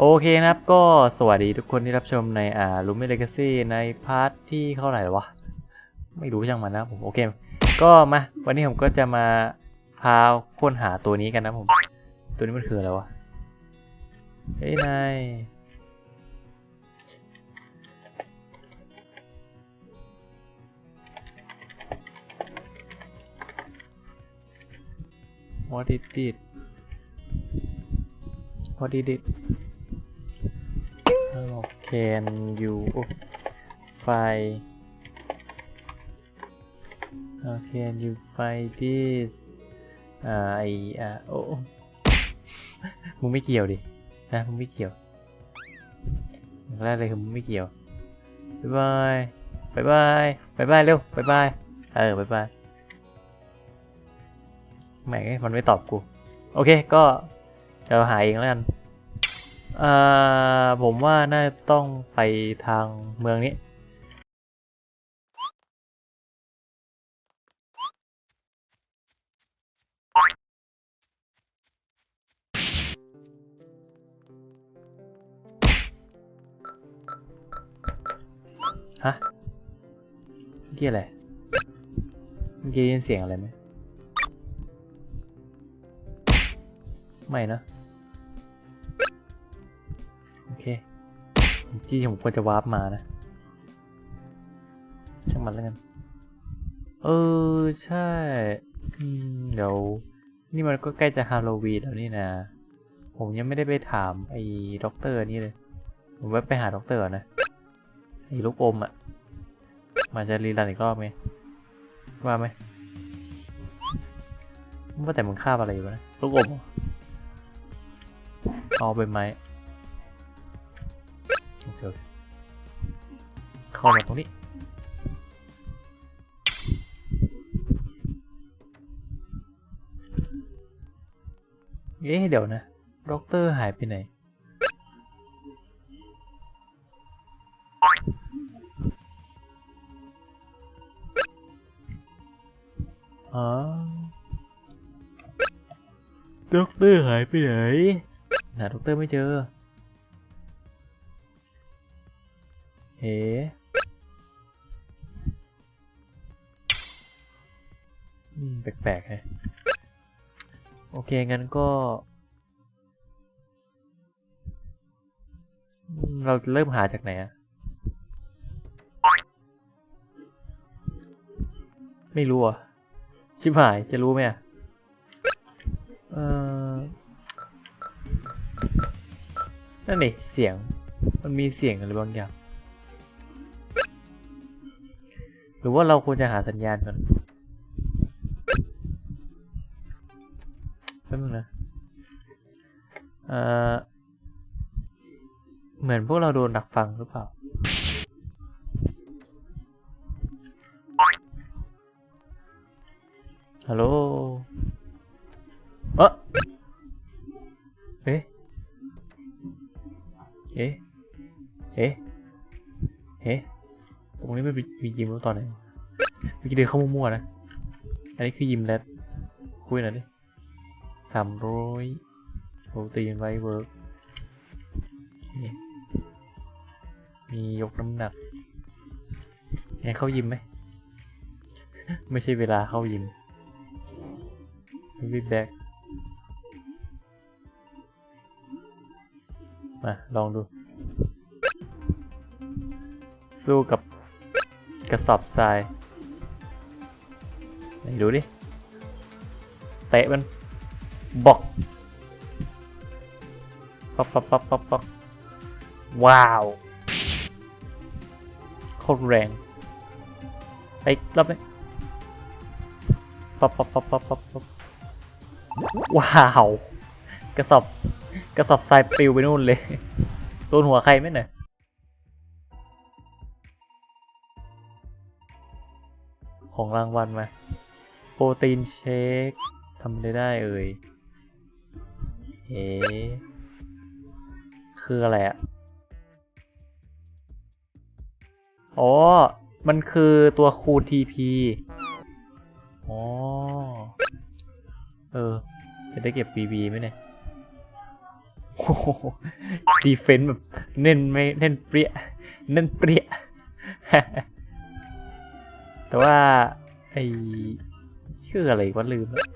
โอเคนะครับก็สวัสดีทุกคนที่รับชมในอ่าลูมิเลกาซี่ในพาร์ทที่เท่าไหร่วะ ไม่รู้ช่างมันนะผมโอเค ก็มาวันนี้ผมก็จะมาพาค้นหาตัวนี้กันนะผม ตัวนี้มันคืออะไรวะเฮ้ยนาย What is it What is it can you find How can you find this อ่าไออ่าโอ้มึงไม่เกี่ยวดินะมึงไม่เกี่ยวอย่างแรกเลยคือมึงไม่เกี่ยวบายบายบายบายบายบายเร็วบายบายเออบายบายแหม่มันไม่ตอบกู โอเคก็จะหาเองแล้วกัน อ่าผมว่าน่าต้องไปทางเมืองนี้ ฮะเมื่อกี้อะไรเมื่อกี้ได้ยินเสียงอะไรไหมไม่นะ ที่ผมควรจะวาร์ปมานะช่างมันแล้วกัน เออ ใช่เดี๋ยว นี่มันก็ใกล้จะฮาโลวีนแล้วนี่นะ ผมยังไม่ได้ไปถามไอ้ด็อกเตอร์นี่เลย ผมแวะไปหาด็อกเตอร์นะไอ้ลูกอมอะมาจะรีรันอีกรอบไหมว่าไหมว่าแต่มึงคาบอะไรอยู่นะ ลูกอมอเอาไปไหม เข้ามาตรงนี้เอ๊ะเดี๋ยวนะด็อกเตอร์หายไปไหน อ๋อด็อกเตอร์หายไปไหน หาด็อกเตอร์ไม่เจอ เฮ้ แปลกๆฮะโอเค งั้นก็ เราจะเริ่มหาจากไหนอะไม่รู้อะ ชิบหายจะรู้ไหมอะ เออนั่นนี่เสียง มันมีเสียงอะไรบางอย่าง หรือว่าเราควรจะหาสัญญาณก่อน อเหมือนพวกเราโดนดักฟังหรือเปล่า ฮัลโหล เอะเอ๊ะ เอ๊ะ เอ๊ะ เอ๊ะ ตรงนี้ไม่มียิมแล้วตอนไหนเมื่อกี้เดินเข้ามั่วๆนะ อันนี้คือยิมแล้วคุยหน่อยดิสามร้อย รตีนไวเวิร์กมียกน้ำหนักไงเข้ายิมไหม ไม่ใช่เวลาเข้ายิมวิดแบ็กมา ลองดู สู้กับกระสอบทรายไหนดูดิ เตะมันบอก ป๊อกป๊อกป๊อกป๊อกป๊อกว้าวโคตรแรงไปอีกรอบนี้ป๊อกป๊อกป๊อกป๊อกป๊อกป๊อกว้าวกระสอบกระสอบทรายปลิวไปนู่นเลยโดนหัวใครไหมเนี่ยของรางวัลมา โปรตีนเชคทำได้ได้เอ่ยเอ๊ะ คืออะไรอะอ๋อ มันคือตัวคูณ TP อ๋อ เออ จะได้เก็บ BB ไหมเนี่ยโหโหดีเฟนต์แบบเน้นไม่เน้นเปรี้ยเน้นเปรี้ยแต่ว่า ไอชื่ออะไรวะลืมแล้ว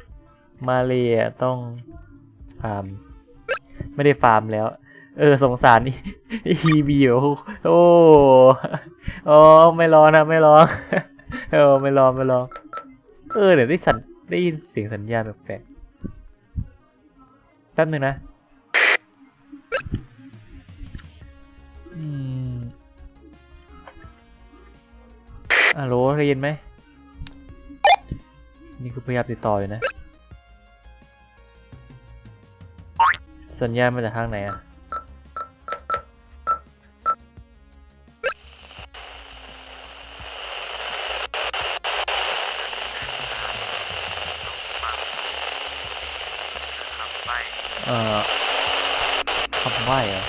มาเลยต้องฟาร์ม ไม่ได้ฟาร์มแล้ว เออสงสารนี่อีบีโอ้โอ้โอ้ไม่ร้อนนะไม่ร้อนเออไม่ร้อนไม่ร้อนเออเดี๋ยวได้สัญได้ยินเสียงสัญญาณแปลกๆแป๊บหนึ่งนะอืมอะโหลได้ยินไหมนี่คือพยายามติดต่ออยู่นะ สัญญาณมาจากทางไหนอะ คำใบ้เรอะ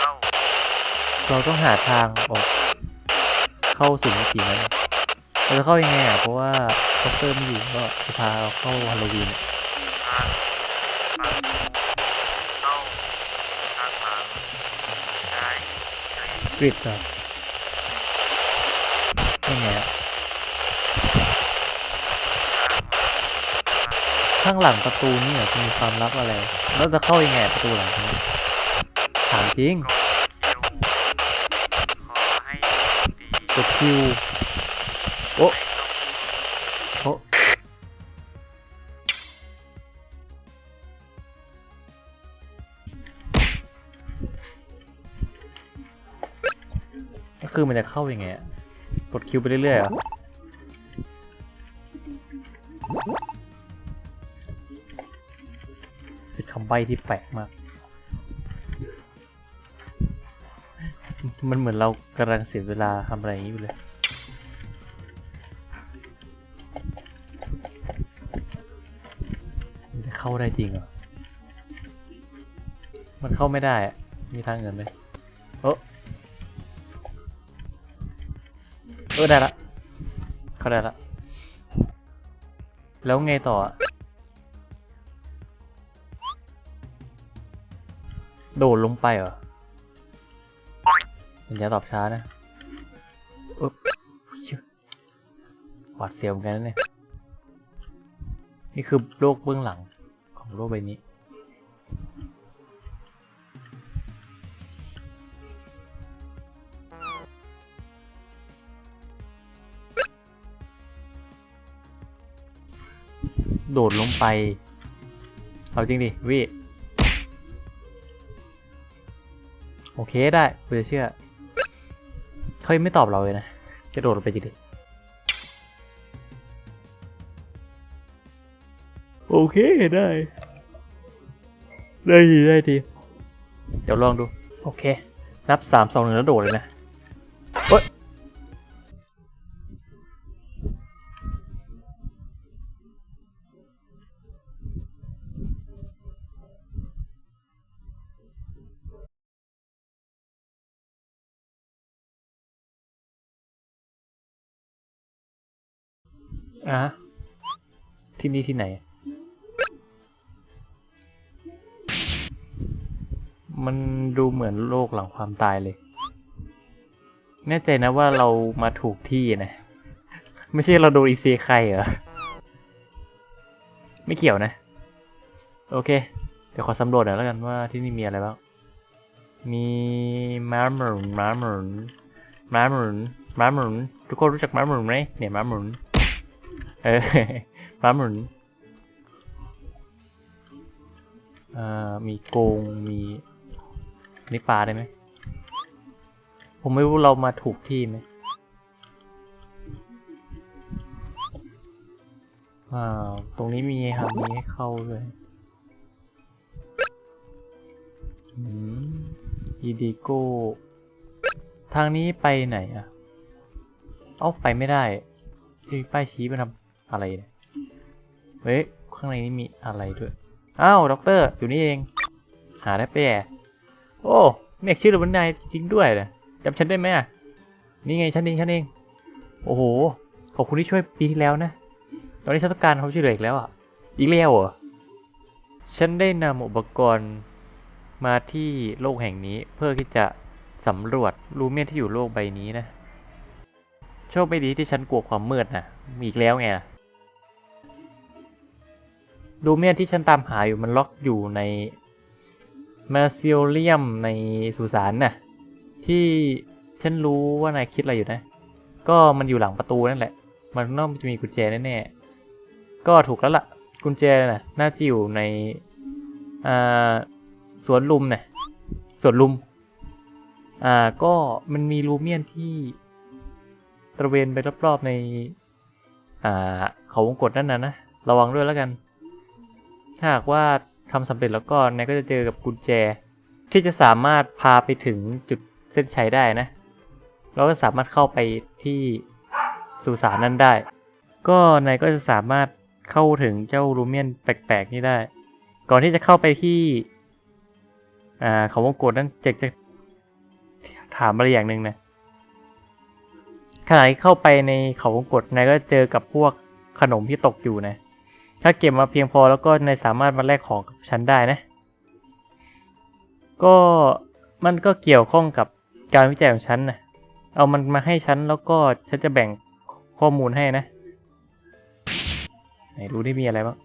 ทางเราต้องหาทางออก เข้าสู่มิตินั้นเราจะเข้ายังไงอะ เพราะว่าด็อกเตอร์ไม่อยู่ก็จะพาเราเข้าฮาโลวีนกริดอะยังไงอะ ข้างหลังประตูนี่จะมีความลับอะไร แล้วจะเข้ายังไงประตูหลังนี้ถามจริงก็คิวขอให้ดีกดคิว โอ้โอ้ก็คือมันจะเข้ายังไงกดคิวไปเรื่อยๆเหรอ ใบที่แปลกมาก มันเหมือนเรากำลังเสียเวลาทำอะไรอย่างนี้อยู่เลยเข้าได้จริงเหรอ มันเข้าไม่ได้ มีทางเงินไหมโอ้เออได้ละ เข้าได้ละ แล้วไงต่อ โดดลงไปเหรอสัญญาตอบช้านะอุ๊บหวาดเสียวเหมือนกันนะเนี่ย นี่คือโลกเบื้องหลังของโลกใบนี้ โดดลงไป เอาจริงดิวิ โอเคได้กูจะเชื่อเขายังไม่ตอบเราเลยนะจะโดดไปจริงดิโอเคได้ ได้ดีได้ดีเดี๋ยวลองดู โอเค นับสามสองหนึ่งแล้วโดดเลยนะเฮ้ย อะที่นี่ที่ไหน มันดูเหมือนโลกหลังความตายเลย แน่ใจนะว่าเรามาถูกที่นะ ไม่ใช่เราโดนอีเซใครเหรอ ไม่เกี่ยวนะ โอเค เดี๋ยวขอสำรวจหน่อยแล้วกันว่าที่นี่มีอะไรบ้าง มีม้าหมุนม้าหมุนม้าหมุนม้าหมุนทุกคนรู้จักม้าหมุนไหมเนี่ยม้าหมุน เออม้าหมุนอ่ามีโกงมีนี่ปลาได้ไหมผมไม่รู้เรามาถูกที่ไหมอ่าตรงนี้มีครับมีให้เข้าเลยอืมอีดิโก้ ทางนี้ไปไหนอะ เอ้าไปไม่ได้ที่ป้ายชี้ไปทำ อะไรเนี่ยเฮ้ย ข้างในนี้มีอะไรด้วย อ้าว ด็อกเตอร์ อยู่นี่เอง หาได้ไปแย่โอ้ไม่อยากเชื่อเลยว่านายจริงด้วยเลยจำฉันได้ไหมอะนี่ไงฉันเองฉันเอง โอ้โห ขอบคุณที่ช่วยปีที่แล้วนะ ตอนนี้ฉันต้องการความช่วยเหลืออีกแล้วอะ อีกแล้วเหรอ ฉันได้นำอุปกรณ์มาที่โลกแห่งนี้เพื่อที่จะสำรวจรูเมียนที่อยู่โลกใบนี้นะ โชคไม่ดีที่ฉันกลัวความมืดนะมีอีกแล้วไงล่ะ รูเมียนที่ฉันตามหาอยู่มันล็อกอยู่ในมาซิเลียมในสุสานน่ะ ที่ฉันรู้ว่านายคิดอะไรอยู่นะ ก็มันอยู่หลังประตูนั่นแหละ มันน่าจะมีกุญแจแน่ๆก็ถูกแล้วล่ะ กุญแจน่ะ น่าจะอยู่ในอ่าสวนลุมน่ะสวนลุม อ่าก็มันมีรูเมียนที่ตระเวนไปรอบๆใน อ่าเขาวงกตนั่นน่ะนะ ระวังด้วยแล้วกัน ถ้าหากว่าทำสำเร็จแล้วก็นายก็จะเจอกับกุญแจ ที่จะสามารถพาไปถึงจุดเส้นชัยได้นะ เราก็สามารถเข้าไปที่สุสานนั้นได้ ก็นายก็จะสามารถเข้าถึงเจ้ารูเมียนแปลกๆนี้ได้ ก่อนที่จะเข้าไปที่อ่าเขาวงกดนั้นเจะจะถามอะไรอย่างหนึ่งนะขณะที่เข้าไปในเขาวงกดนายก็เจอกับพวกขนมที่ตกอยู่นะ ถ้าเก็บมาเพียงพอแล้วก็นายสามารถมาแลกของกับฉันได้นะ ก็มันก็เกี่ยวข้องกับการวิจัยของฉันนะเอามันมาให้ฉันแล้วก็ฉันจะแบ่งข้อมูลให้นะ ไหนรู้ที่มีอะไรบ้าง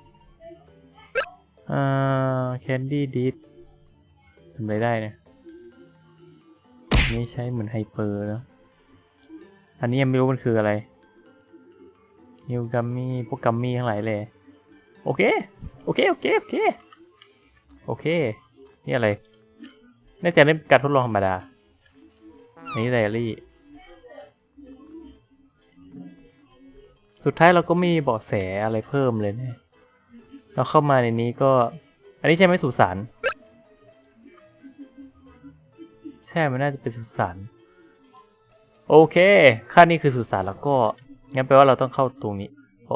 อ่าแคนดี้ดิสทำอะไรได้เนี่ยนนี่ใช้เหมือนไฮเปอร์แล้ว อันนี้ยังไม่รู้มันคืออะไรนิวกัมมี่พวกกัมมี่ทั้งหลายเลย โอเค โอเค โอเค โอเค โอเค นี่อะไร น่าจะเล่นการทดลองธรรมดานนี้ไดอารี่ สุดท้ายเราก็ไมมีเบาะแสอะไรเพิ่มเลยเนี่ย เราเข้ามาในนี้ก็ อันนี้ใช่ไหมสุสาน ใช่ มันน่าจะเป็นสุสาน โอเคค่านี้คือสุสานแล้วก็ งั้นแปลว่าเราต้องเข้าตรงนี้โอ้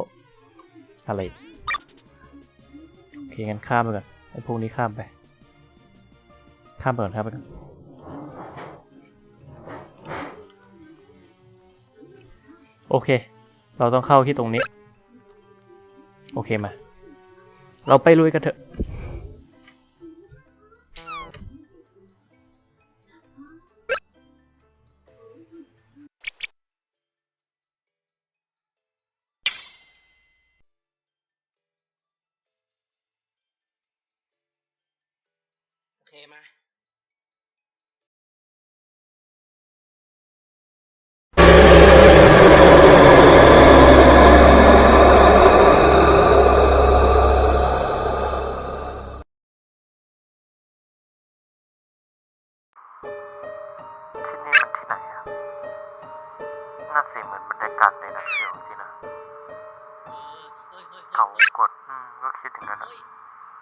อะไร งั้นข้ามไปก่อนไอ้พวกนี้ข้ามไป ข้ามไปก่อนข้ามไปก่อนโอเค เราต้องเข้าที่ตรงนี้ โอเคมา เราไปลุยกันเถอะ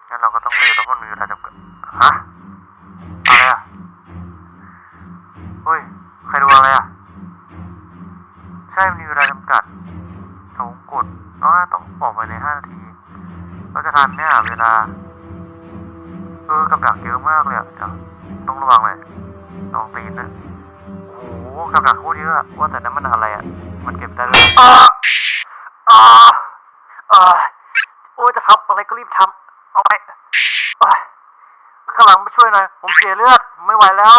งั้นเราก็ต้องเรียกแล้วก็มีเวลาจำกัดฮะอะไรอะเฮ้ย ใครดูอะไรอะ ใช่มีเวลาจำกัดเขากดอ๋อต้องบอกไปในห้านาที เราจะทันเนี่ยเวลา เออกับดักเยอะมากเลยอะต้องระวังเลยลองตีนนะโอ้โหกับดักโคตรเยอะว่าแต่นั้นมันอะไรอะ มันเก็บได้เลยอ้าอ้าอ้าโอ้จะทำอะไรก็รีบทำ เอาไปอ้ายข้างหลังมาช่วยหน่อย ผมเสียเลือด ไม่ไหวแล้ว